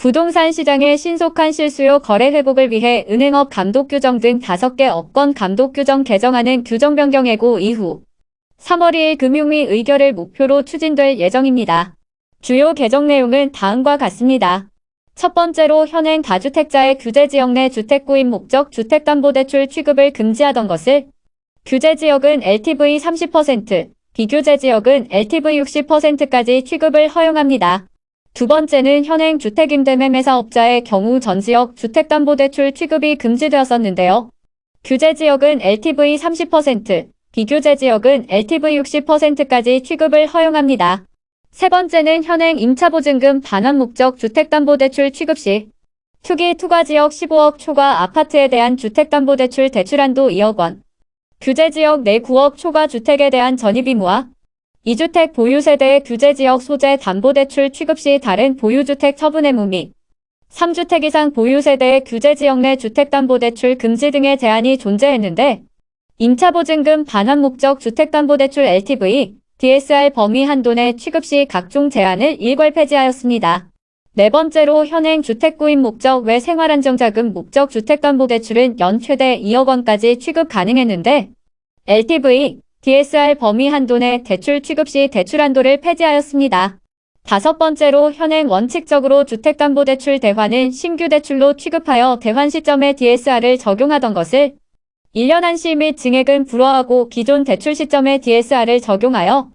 부동산 시장의 신속한 실수요 거래 회복을 위해 은행업 감독 규정 등 5개 업권 감독 규정 개정안은 규정 변경 예고 이후 3월 2일 금융위 의결을 목표로 추진될 예정입니다. 주요 개정 내용은 다음과 같습니다. 첫 번째로 현행 다주택자의 규제지역 내 주택구입 목적 주택담보대출 취급을 금지하던 것을 규제지역은 LTV 30%, 비규제지역은 LTV 60%까지 취급을 허용합니다. 두 번째는 현행 주택임대매매 사업자의 경우 전 지역 주택담보대출 취급이 금지되었었는데요. 규제 지역은 LTV 30%, 비규제 지역은 LTV 60%까지 취급을 허용합니다. 세 번째는 현행 임차보증금 반환 목적 주택담보대출 취급 시 투기 투과 지역 15억 초과 아파트에 대한 주택담보대출 대출한도 2억 원, 규제 지역 내 9억 초과 주택에 대한 전입 의무와 2주택 보유세대의 규제지역 소재 담보대출 취급 시 다른 보유주택 처분 의무 및 3주택 이상 보유세대의 규제지역 내 주택담보대출 금지 등의 제한이 존재했는데 임차보증금 반환 목적 주택담보대출 LTV, DSR 범위 한도 내 취급 시 각종 제한을 일괄 폐지하였습니다. 네 번째로 현행 주택구입 목적 외 생활안정자금 목적 주택담보대출은 연 최대 2억 원까지 취급 가능했는데 LTV, DSR 범위 한도 내 대출 취급 시 대출 한도를 폐지하였습니다. 다섯 번째로 현행 원칙적으로 주택담보대출 대환은 신규 대출로 취급하여 대환 시점에 DSR을 적용하던 것을 1년 한시 및 증액은 불허하고 기존 대출 시점에 DSR을 적용하여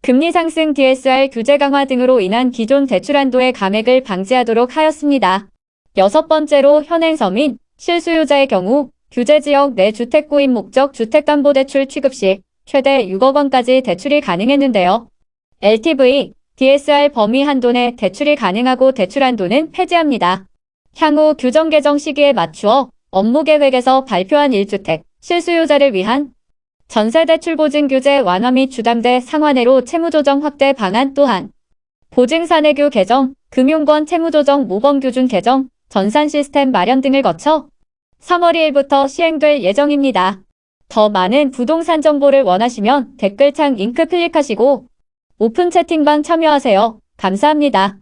금리 상승 DSR 규제 강화 등으로 인한 기존 대출 한도의 감액을 방지하도록 하였습니다. 여섯 번째로 현행 서민, 실수요자의 경우 규제 지역 내 주택 구입 목적 주택담보대출 취급 시 최대 6억 원까지 대출이 가능했는데요. LTV, DSR 범위 한도 내 대출이 가능하고 대출 한도는 폐지합니다. 향후 규정 개정 시기에 맞추어 업무 계획에서 발표한 1주택 실수요자를 위한 전세대출 보증 규제 완화 및 주담대 상환회로 채무조정 확대 방안 또한 보증사내규 개정, 금융권 채무조정 모범 규준 개정, 전산 시스템 마련 등을 거쳐 3월 2일부터 시행될 예정입니다. 더 많은 부동산 정보를 원하시면 댓글창 링크 클릭하시고 오픈 채팅방 참여하세요. 감사합니다.